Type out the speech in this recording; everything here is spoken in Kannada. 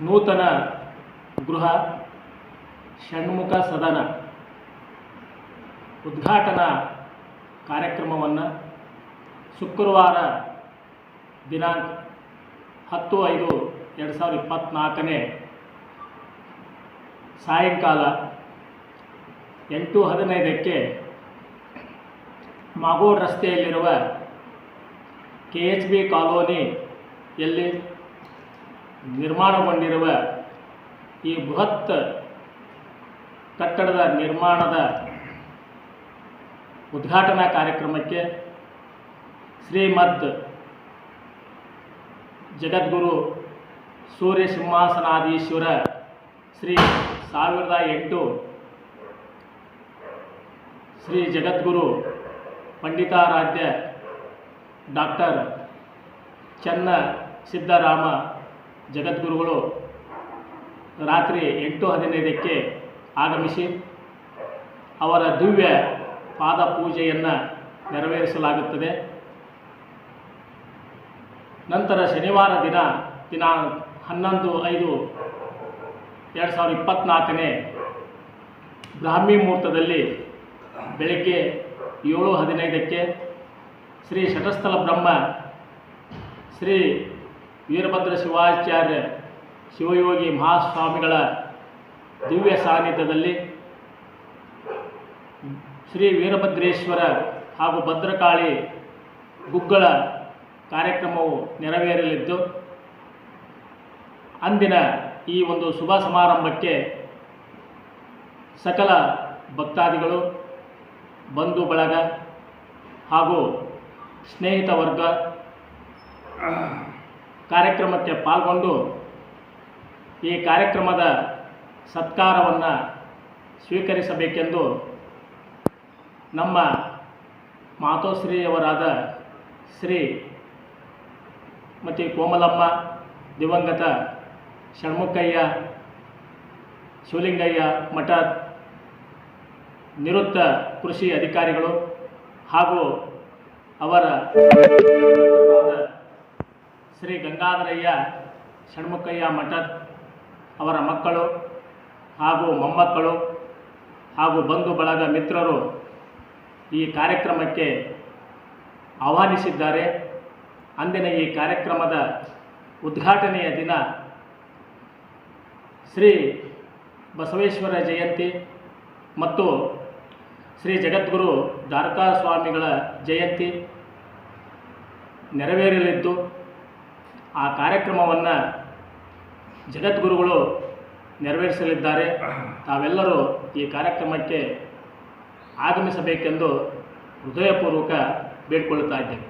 ನೂತನ ಗೃಹ ಷಣ್ಮುಖ ಸದನ ಉದ್ಘಾಟನಾ ಕಾರ್ಯಕ್ರಮವನ್ನು ಶುಕ್ರವಾರ ದಿನಾಂಕ ಹತ್ತು ಐದು ಎರಡು ಸಾವಿರದ ಇಪ್ಪತ್ತ್ನಾಲ್ಕನೇ ಸಾಯಂಕಾಲ ಎಂಟು ಹದಿನೈದಕ್ಕೆ ಮಾಗೋಡ್ ರಸ್ತೆಯಲ್ಲಿರುವ ಕೆ ಎಚ್ ಬಿ ಕಾಲೋನಿಯಲ್ಲಿ ನಿರ್ಮಾಣಗೊಂಡಿರುವ ಈ ಬೃಹತ್ ಕಟ್ಟಡದ ನಿರ್ಮಾಣದ ಉದ್ಘಾಟನಾ ಕಾರ್ಯಕ್ರಮಕ್ಕೆ ಶ್ರೀಮದ್ ಜಗದ್ಗುರು ಸೂರ್ಯ ಸಿಂಹಾಸನಾಧೀಶ್ವರ ಶ್ರೀ ಸಾವಿರದ ಎಂಟು ಶ್ರೀ ಜಗದ್ಗುರು ಪಂಡಿತಾರಾಧ್ಯ ಡಾಕ್ಟರ್ ಚನ್ನ ಸಿದ್ದರಾಮ ಜಗದ್ಗುರುಗಳು ರಾತ್ರಿ ಎಂಟು ಹದಿನೈದಕ್ಕೆ ಆಗಮಿಸಿ ಅವರ ದಿವ್ಯ ಪಾದ ಪೂಜೆಯನ್ನು ನೆರವೇರಿಸಲಾಗುತ್ತದೆ. ನಂತರ ಶನಿವಾರ ದಿನ ದಿನ ಹನ್ನೊಂದು ಐದು ಎರಡು ಸಾವಿರದ ಇಪ್ಪತ್ತ್ನಾಲ್ಕನೇ ಬ್ರಾಹ್ಮಿ ಮುಹೂರ್ತದಲ್ಲಿ ಬೆಳಗ್ಗೆ ಏಳು ಹದಿನೈದಕ್ಕೆ ಶ್ರೀ ಶಟಸ್ಥಲ ಬ್ರಹ್ಮ ಶ್ರೀ ವೀರಭದ್ರ ಶಿವಾಚಾರ್ಯ ಶಿವಯೋಗಿ ಮಹಾಸ್ವಾಮಿಗಳ ದಿವ್ಯ ಸಾನ್ನಿಧ್ಯದಲ್ಲಿ ಶ್ರೀ ವೀರಭದ್ರೇಶ್ವರ ಹಾಗೂ ಭದ್ರಕಾಳಿ ಗುಗ್ಗಳ ಕಾರ್ಯಕ್ರಮವು ನೆರವೇರಲಿದ್ದು, ಅಂದಿನ ಈ ಒಂದು ಶುಭ ಸಮಾರಂಭಕ್ಕೆ ಸಕಲ ಭಕ್ತಾದಿಗಳು, ಬಂಧು ಬಳಗ ಹಾಗೂ ಸ್ನೇಹಿತ ವರ್ಗ ಕಾರ್ಯಕ್ರಮಕ್ಕೆ ಪಾಲ್ಗೊಂಡು ಈ ಕಾರ್ಯಕ್ರಮದ ಸತ್ಕಾರವನ್ನು ಸ್ವೀಕರಿಸಬೇಕೆಂದು ನಮ್ಮ ಮಾತೋಶ್ರೀಯವರಾದ ಶ್ರೀ ಮತ್ತು ಕೋಮಲಮ್ಮ, ದಿವಂಗತ ಷಣ್ಮುಖಯ್ಯ, ಶಿವಲಿಂಗಯ್ಯ ಮಠ ನಿವೃತ್ತ ಕೃಷಿ ಅಧಿಕಾರಿಗಳು ಹಾಗೂ ಅವರ ಶ್ರೀ ಗಂಗಾಧರಯ್ಯ ಷಣ್ಮುಖಯ್ಯ ಮಠದ್ ಅವರ ಮಕ್ಕಳು ಹಾಗೂ ಮೊಮ್ಮಕ್ಕಳು ಹಾಗೂ ಬಂಧು ಬಳಗ ಮಿತ್ರರು ಈ ಕಾರ್ಯಕ್ರಮಕ್ಕೆ ಆಹ್ವಾನಿಸಿದ್ದಾರೆ. ಅಂದಿನ ಈ ಕಾರ್ಯಕ್ರಮದ ಉದ್ಘಾಟನೆಯ ದಿನ ಶ್ರೀ ಬಸವೇಶ್ವರ ಜಯಂತಿ ಮತ್ತು ಶ್ರೀ ಜಗದ್ಗುರು ದ್ವಾರಕಾ ಸ್ವಾಮಿಗಳ ಜಯಂತಿ ನೆರವೇರಲಿದ್ದು ಆ ಕಾರ್ಯಕ್ರಮವನ್ನು ಜಗದ್ಗುರುಗಳು ನೆರವೇರಿಸಲಿದ್ದಾರೆ. ತಾವೆಲ್ಲರೂ ಈ ಕಾರ್ಯಕ್ರಮಕ್ಕೆ ಆಗಮಿಸಬೇಕೆಂದು ಹೃದಯಪೂರ್ವಕ ಬೇಡಿಕೊಳ್ಳುತ್ತಾ ಇದ್ದೇವೆ